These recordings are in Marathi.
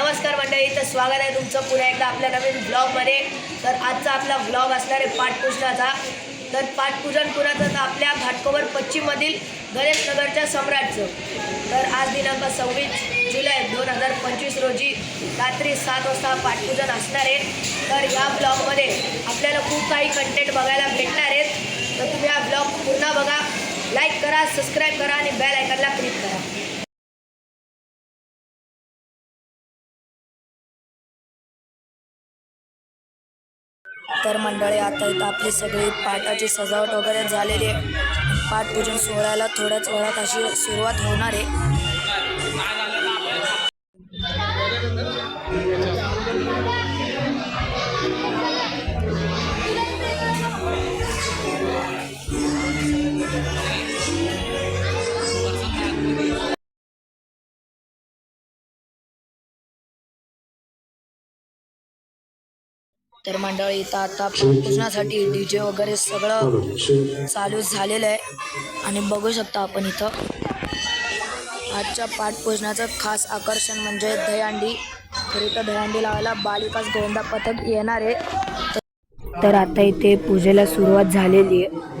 नमस्कार मंडळी तर स्वागत आहे तुमचं पुन्हा एकदा आपल्या नवीन ब्लॉगमध्ये. तर आजचा आपला ब्लॉग असणार आहे पाठपूजनाचा तर पाठपूजन कुणाचं तर आपल्या घाटकोवर पश्चिममधील गणेशनगरच्या सम्राटचं. तर आज दिनांक सव्वीस जुलै दोन हजार पंचवीस रोजी रात्री सात वाजता पाठपूजन असणार आहे. तर या ब्लॉगमध्ये आपल्याला खूप काही कंटेंट बघायला भेटणार आहेत. तर तुम्ही हा ब्लॉग पुन्हा बघा लाईक करा सबस्क्राईब करा आणि बेल आयकनला क्लिक करा. तर मंडळी आता इथं आपली सगळी पाटाची सजावट वगैरे झालेली आहे. पाठपूजन सोहळ्याला थोड्याच वेळात अशी सुरुवात होणार आहे. तर मंडळी इथं आता पूजनासाठी डी जे वगैरे सगळं चालू झालेलं आहे. आणि बघू शकता आपण इथं. आजच्या पाठपूजनाचं खास आकर्षण म्हणजे दहीहंडी. तर इथं दहीहंडी लावायला बालिकास गोविंदा पथक येणार आहे. तर- तर आता इथे पूजेला सुरुवात झालेली आहे.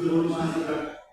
तर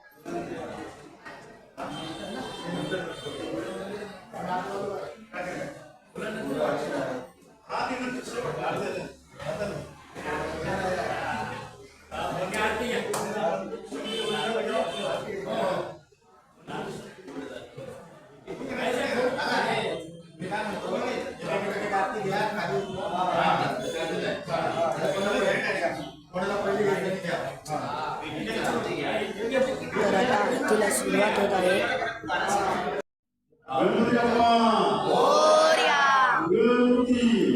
주와 도달해 알루야마 오리야 은디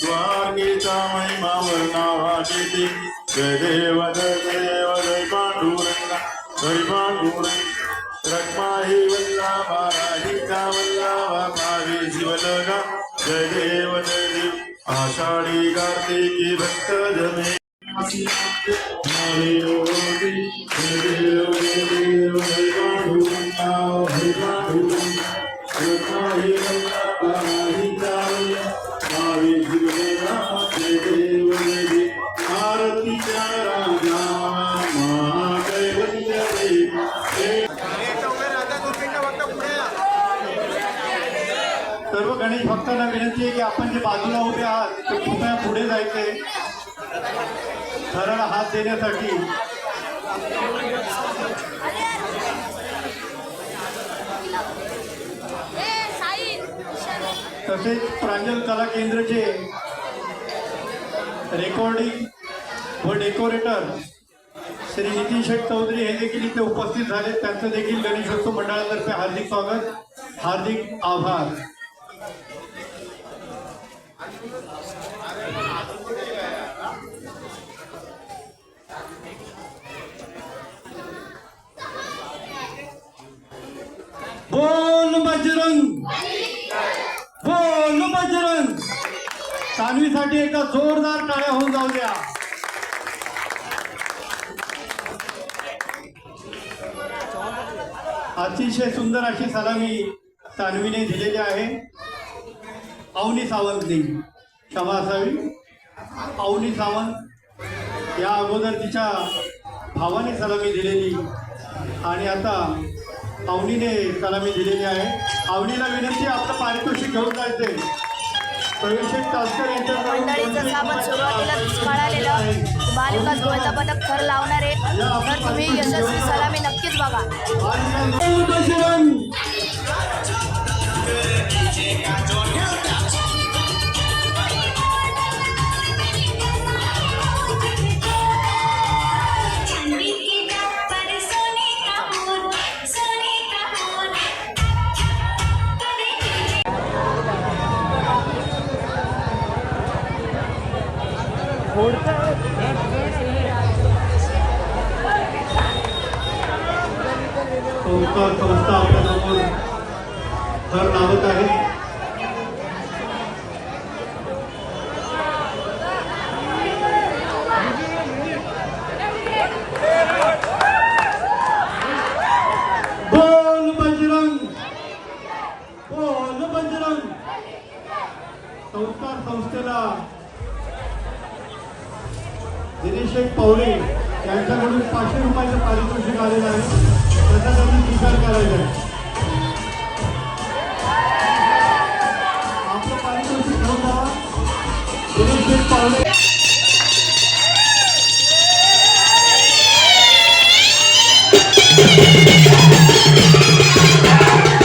द्वारकेचा महिमा वर्णावा घेते जय देव जय देव जय पांडुरंगा जय पांडुरंग. रक्मा ही वल्लाभा राधिका वल्लाभा भावे शिवलगा जय देव जय देव. आषाढी कार्तिकी भक्त जमे जय देव भक्तांना विनंती आहे की आपण जे बाजूला उभे आहात ते कृपया पुढे जायचे. सरळ हात देण्यासाठी. तसेच प्रांजल कला केंद्रचे रेकॉर्डिंग व डेकोरेटर श्री नितीन शेठ चौधरी हे देखील इथे उपस्थित झाले त्यांचं देखील गणेशोत्सव मंडळातर्फे हार्दिक स्वागत हार्दिक आभार. बोल बजरंग. बोल बजरंग. सानवीसाठी एका जोरदार टाळ्या होऊन जाऊ द्या. अतिशय सुंदर अशी सलामी सानवीने दिलेली आहे. अवनी सावंतने क्षमा असावी अवनी सावंत या अगोदर तिच्या भावाने सलामी दिलेली. आणि आता अवनीने सलामी दिलेली आहे. अवनीला विनंती आपलं पारितोषिक घेऊन जायचंय. प्रवेश तासकर गोविंद थर लावणार आहे. तर तुम्ही यशस्वी सलामी नक्कीच बघा. बोल संस्था संस्था आपल्यासमोर थर लावत आहे. संस्कार संस्थेला दिनेश शेठ पवळे यांच्याकडून पाचशे रुपयाचं पारितोषिक आलेलं आहे. त्याचा त्यांनी स्वीकार करायचा आहे आपलं पारितोषिक घेऊन जावा दिनेश शेठ पवळे Thank